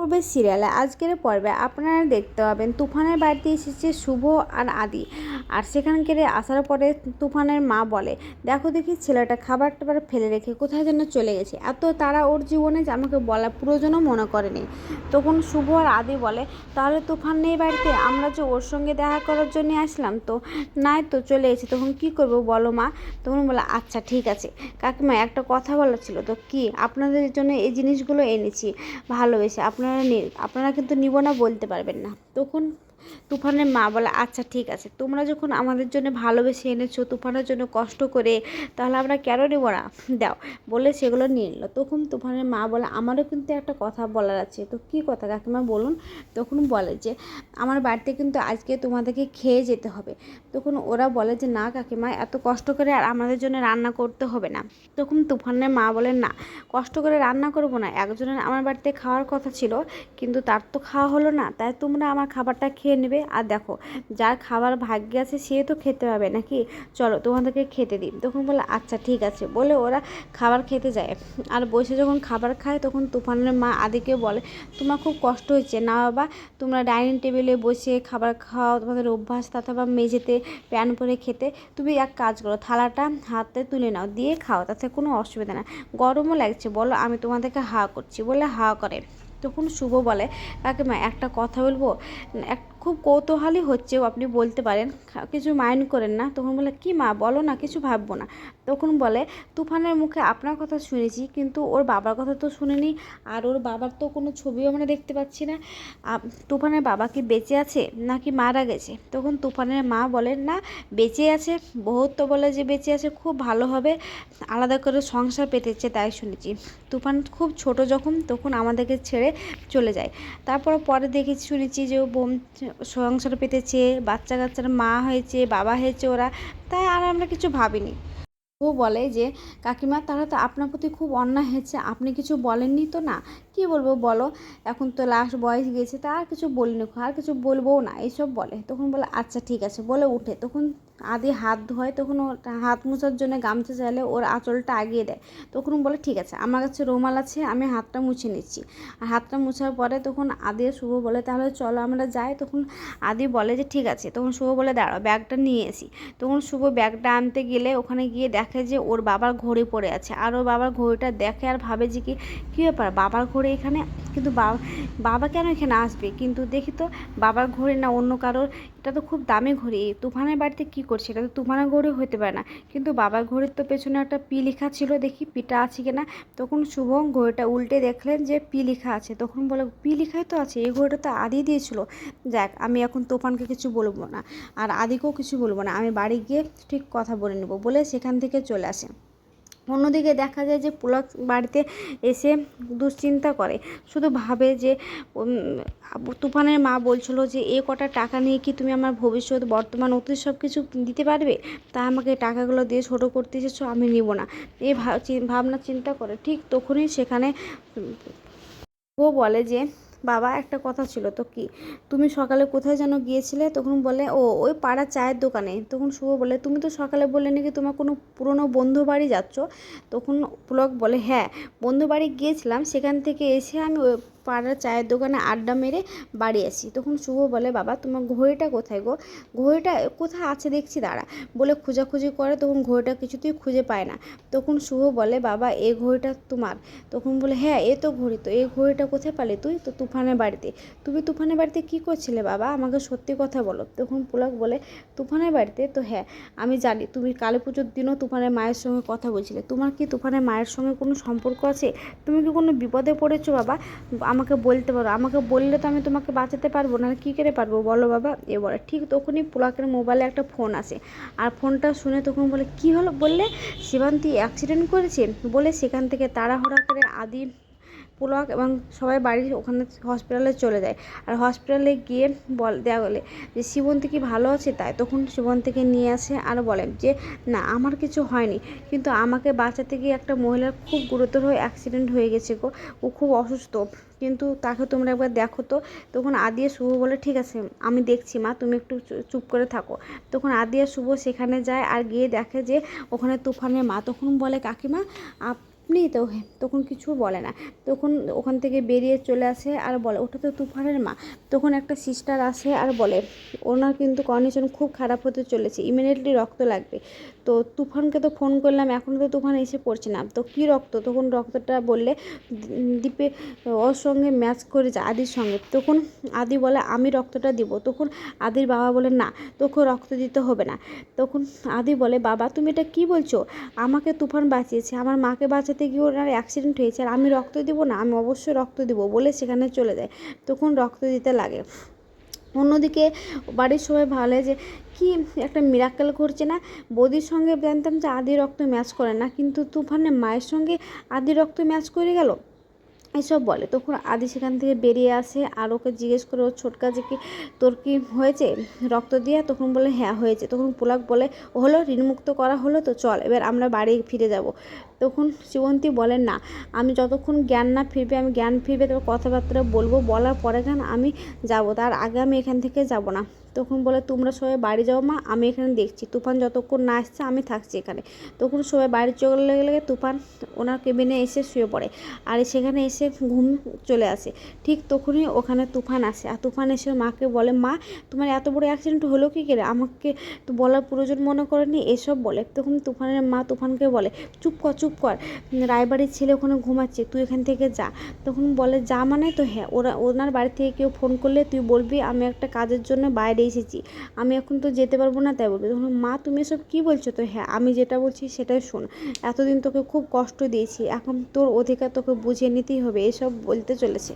পূর্বের সিরিয়ালে। আজকের পর্বে আপনারা দেখতে পাবেন তুফানের বাড়িতে এসেছে শুভ আর আদি। আর সেখানকার আসার পরে তুফানের মা বলে, দেখো দেখি ছেলেটা খাবার টাবার ফেলে রেখে কোথায় যেন চলে গেছে। এত তারা ওর জীবনে যে আমাকে বলা প্রয়োজনও মনে করেনি। তখন শুভ আর আদি বলে, তাহলে তুফান নেই বাড়িতে? আমরা যে ওর সঙ্গে দেখা করার জন্য আসলাম তো? নাই তো, চলে এসেছে। তখন কি করব বলো মা? তখন বলে আচ্ছা ঠিক আছে। কাকিমা, একটা কথা বলা ছিল। তো কি? আপনাদের জন্য এই জিনিসগুলো এনেছি। ভালোবেসে। আপনারা নি- আপনারা কিন্তু নিব না বলতে পারবেন না। তখন তুফানের মা বলে আচ্ছা ঠিক আছে। তোমরা যখন আমাদের জন্য ভালোবেসে এনেছো, তুফানের জন্য কষ্ট করে, তাহলে আমরা কেন নেব না? দাও, বলে সেগুলো নিয়ে নিল। তখন তুফানের মা বলে, আমারও কিন্তু একটা কথা বলার আছে। তো কী কথা? কাকিমা বলুন। তখন বলে যে, আমার বাড়িতে কিন্তু আজকে তোমাদেরকে খেয়ে যেতে হবে। তখন ওরা বলে যে, না কাকিমা, এত কষ্ট করে আর আমাদের জন্য রান্না করতে হবে না। তখন তুফানের মা বলে, না, কষ্ট করে রান্না করব না। একজনের আমার বাড়িতে খাওয়ার কথা ছিল, কিন্তু তার তো খাওয়া হলো না। তাই তোমরা আমার খাবারটা খেয়ে নেবে। আর দেখো, যার খাবার ভাগ্যে আছে সে তো খেতে পাবে নাকি? চলো তোমাদেরকে খেতে দিই। তখন বলে আচ্ছা ঠিক আছে। বলে ওরা খাবার খেতে যায়। আর বসে যখন খাবার খায়, তখন তুফানের মা আদিকে বলে, তোমার খুব কষ্ট হচ্ছে। না বাবা, তোমরা ডাইনিং টেবিলে বসে খাবার খাও, তোমাদের অভ্যাস অথবা মেঝেতে প্যান পরে খেতে। তুমি এক কাজ করো, থালাটা হাতে তুলে নাও, দিয়ে খাও, তাতে কোনো অসুবিধা না। গরমও লাগছে, বলো, আমি তোমাদেরকে হা করছি। বলে হা করে। তখন শুভ বলে, কাকিমা, একটা কথা বলব? এক খুব কৌতূহলী হচ্ছেও আপনি বলতে পারেন কিছু মাইন্ড করেন না, তখন বলে, কি মা, বলো না, কিছু ভাববো না। তখন বলে, তুফানের মুখে আপনার কথা শুনেছি, কিন্তু ওর বাবার কথা তো শুনিনি, আর ওর বাবার তো কোনো ছবিও আমরা দেখতে পাচ্ছি না। তুফানের বাবা কি বেঁচে আছে, নাকি মারা গেছে? তখন তুফানের মা বলেন না, বেঁচে আছে, বহুত তো বলে যে বেঁচে আছে, খুব ভালো হবে, আলাদা করে সংসার পেতেছে তাই শুনেছি। তুফান খুব ছোট যখন, তখন আমাদেরকে ছেড়ে চলে যায়। তারপর পরে দেখেছি, শুনেছি যে ও বোম সংসার পেতেছে বাচ্চা কাচ্চার মা হয়েছে, বাবা হয়েছে ওরা, তাই আর আমরা কিছু ভাবিনি। ও বলে যে, কাকিমা, তারা তো আপনার প্রতি খুব অন্যায় হয়েছে, আপনি কিছু বলেননি তো না? কি বলব বলো? এখন তো লাস্ট বয়স গিয়েছে, তা আর কিছু বলিনি, আর কিছু বলবোও না, এইসব বলে। তখন বলে আচ্ছা ঠিক আছে। বলে উঠে। তখন আদি হাত ধোয়, তখন ওর হাত মোছার জন্য গামছা চাইলে ওর আঁচলটা আগিয়ে দেয়। তখন বলে, ঠিক আছে, আমার কাছে রুমাল আছে, আমি হাতটা মুছে নিচ্ছি। আর হাতটা মোছার পরে তখন আদি শুভ বলে, তাহলে চলো আমরা যাই। তখন আদি বলে যে, ঠিক আছে। তখন শুভ বলে, দাঁড়াও, ব্যাগটা নিয়ে এসি তখন শুভ ব্যাগটা আনতে গেলে ওখানে গিয়ে দেখে যে, ওর বাবার ঘড়ি পড়ে আছে। আর ওর বাবার ঘড়িটা দেখে আর ভাবে যে কি, কী ব্যাপার? বাবার ঘড়ি এখানে, কিন্তু বাবা বাবা কেন এখানে আসবে? কিন্তু দেখি তো বাবার ঘড়ি না অন্য কারোর, এটা তো খুব দামি ঘড়ি। এই তুফানের বাড়িতে কি করছে? এটা তো তুফানের ঘড়ি হতে পারে না। কিন্তু বাবার ঘড়ির তো পেছনে একটা পি লেখা ছিল, দেখি পিটা আছে কিনা। তখন শুভম ঘড়িটা উল্টে দেখলেন যে পি লেখা আছে। তখন বলে, পি লেখাই তো আছে, এই ঘড়িটা তো আদি দিয়েছিল। যাক, আমি এখন তুফানকে কিছু বলব না। আর আদিকেও কিছু বলব না। আমি বাড়ি গিয়ে ঠিক কথা বলে নেব। বলে সেখান থেকে চলে আসে। অন্যদিকে দেখা যায় যে পুলক বাড়িতে এসে দুশ্চিন্তা করে। শুধু ভাবে যে তুফানের মা বলছিল যে, এ কটা টাকা নিয়ে কি তুমি আমার ভবিষ্যৎ, বর্তমান অতীত সব কিছু দিতে পারবে? তা আমাকে টাকাগুলো দিয়ে ছোটো করতে এসেছ, আমি নিব না। ভা- ভাবনা চিন্তা করে। ঠিক তখনই সেখানে, ও বলে যে বাবা, একটা কথা ছিল তো কি? তুমি সকালে কোথায় যেন গিয়েছিলে? তখন বলে, ও, ওই পাড়া চায়ের দোকানে। তখন শুভ বলে, তুমি তো সকালে বললে নাকি তোমার কোনো পুরনো বন্ধু বাড়ি যাচ্ছ? তখন পুলক বলে হ্যাঁ বন্ধু বাড়ি গিয়েছিলাম। সেখান থেকে এসে আমি পাড়ার চায়ের দোকানে আড্ডা মেরে বাড়ি আসি। তখন শুভ বলে, বাবা, তোমার ঘড়িটা কোথায় গো? ঘড়িটা কোথায় আছে দেখছি, দাঁড়া। বলে, খোঁজাখুঁজি করে। তখন ঘড়িটা কিছুতেই খুঁজে পায় না। তখন শুভ বলে, বাবা, এ ঘড়িটা তোমার। তখন বলে হ্যাঁ এ তো ঘড়ি তো এই ঘড়িটা কোথায় পালি তুই? তো তুফানের বাড়িতে। তুমি তুফানের বাড়িতে কি করছিলে, বাবা? আমাকে সত্যি কথা বলো। তখন পুলক বলে, তুফানের বাড়িতে? তো হ্যাঁ আমি জানি, তুমি কালী পুজোর দিনও তুফানের মায়ের সঙ্গে কথা বলছিলে। তোমার কি তুফানের মায়ের সঙ্গে কোনো সম্পর্ক আছে? তুমি কি কোনো বিপদে পড়েছো, বাবা? আমাকে বলতে পারো, আমাকে বললে তো আমি তোমাকে বাঁচাতে পারব না কী করে পারব বলো বাবা? এ বলে, ঠিক তখনই পোলাকের মোবাইলে একটা ফোন আসে, আর ফোনটা শুনে তখন বলে, কি হলো? বললে শিবান্তি অ্যাক্সিডেন্ট করেছে বলে সেখান থেকে তাড়াহুড়া করে আদি পুলক এবং সবাই বাড়ির ওখানে হসপিটালে চলে যায়। আর হসপিটালে গিয়ে বল দেওয়া বলে যে, শিবন্তী কি ভালো আছে? তাই তখন শিবন্তীকে নিয়ে আসে আর বলে যে, না, আমার কিছু হয়নি। কিন্তু আমাকে বাঁচাতে গিয়ে একটা মহিলার খুব গুরুতর হয়ে অ্যাক্সিডেন্ট হয়ে গেছে গো। ও খুব অসুস্থ। কিন্তু তাকে তোমরা একবার দেখো তো। তখন আদিয়া শুভ বলে, ঠিক আছে, আমি দেখছি, মা, তুমি একটু চুপ করে থাকো। তখন আদিয়া শুভ সেখানে যায় আর গিয়ে দেখে যে, ওখানে তুফানের মা। তখন বলে, কাকিমা, আপ আপনি তো তখন কিছু বলে না। তখন ওখান থেকে বেরিয়ে চলে আসে আর বলে, ওটা তো তুফানের মা। তখন একটা সিস্টার আসে আর বলে, ওনার কিন্তু কন্ডিশন খুব খারাপ হতে চলেছে ইমিডিয়েটলি রক্ত লাগবে। তো তুফানকে তো ফোন করলাম এখনও তো তুফান এসে পড়ছে না। তো কী রক্ত? তখন রক্তটা বললে, দীপে, ওর সঙ্গে ম্যাচ করে যায় আদির সঙ্গে। তখন আদি বলে, আমি রক্তটা দিব। তখন আদির বাবা বলে, না, তোকে রক্ত দিতে হবে না। তখন আদি বলে, বাবা, তুমি এটা কি বলছো? আমাকে তুফান বাঁচিয়েছে। আমার মাকে বাঁচাতে গিয়ে ওনার অ্যাক্সিডেন্ট হয়েছে। আর আমি রক্ত দিব না, আমি অবশ্যই রক্ত দিব। বলে সেখানে চলে যায়। তখন রক্ত দিতে লাগে। অন্যদিকে বাড়ির সবাই ভালো যে কি একটা মিরাক্কেল করছে না? বৌদির সঙ্গে জানতাম যে আদি রক্ত ম্যাচ করে না, কিন্তু তুফানের মায়ের সঙ্গে আদি রক্ত ম্যাচ করে গেল? এসব বলে। তখন আদি সেখান থেকে বেরিয়ে আসে আর ওকে জিজ্ঞেস করে ওর ছোটকা যে কি তোর কি হয়েছে রক্ত দিয়ে? তখন বলে হ্যাঁ হয়েছে। তখন পোলাক বলে, "ও হলো ঋণমুক্ত করা হলো তো চল, এবার আমরা বাড়ি ফিরে যাব। তখন শিবন্তী বলেন, না, আমি যতক্ষণ জ্ঞান না ফিরবে, আমি জ্ঞান ফিরবে তোর কথাবার্তা বলব, বলার পরে কেন আমি যাব? তার আগে আমি এখান থেকে যাব না। তখন বলে, তোমরা সবাই বাড়ি যাও মা, আমি এখানে দেখছি। তুফান যতক্ষণ না আসছে, আমি থাকছি এখানে। তখন সবাই বাড়ি চলে গেলে তুফান ওনার কেবিনে এসে শুয়ে পড়ে আর সেখানে এসে ঘুম চলে আসে। ঠিক তখনই ওখানে তুফান আসে আর তুফান এসে মাকে বলে, মা, তোমার এত বড় অ্যাক্সিডেন্ট হলো কি করে? আমাকে তো বলার প্রয়োজন মনে করেনি? এসব বলে। তখন তুফানের মা তুফানকে বলে, চুপ কর চুপ কর। রায়বাড়ির ছেলে ওখানে ঘুমাচ্ছে, তুই এখান থেকে যা। তখন বলে, যা মানে তো হ্যাঁ ওরা, ওনার বাড়ি থেকে কেউ ফোন করলে তুই বলবি, আমি একটা কাজের জন্য বাইরে এসেছি। আমি এখন তো যেতে পারব না, তাই বলবি। তখন, মা, তুমি এসব কী বলছো তো? হ্যাঁ আমি যেটা বলছি সেটাই শোন। এতদিন তোকে খুব কষ্ট দিয়েছি, এখন তোর অধিকার তোকে বুঝিয়ে নিতেই হবে, এসব বলতে চলেছে।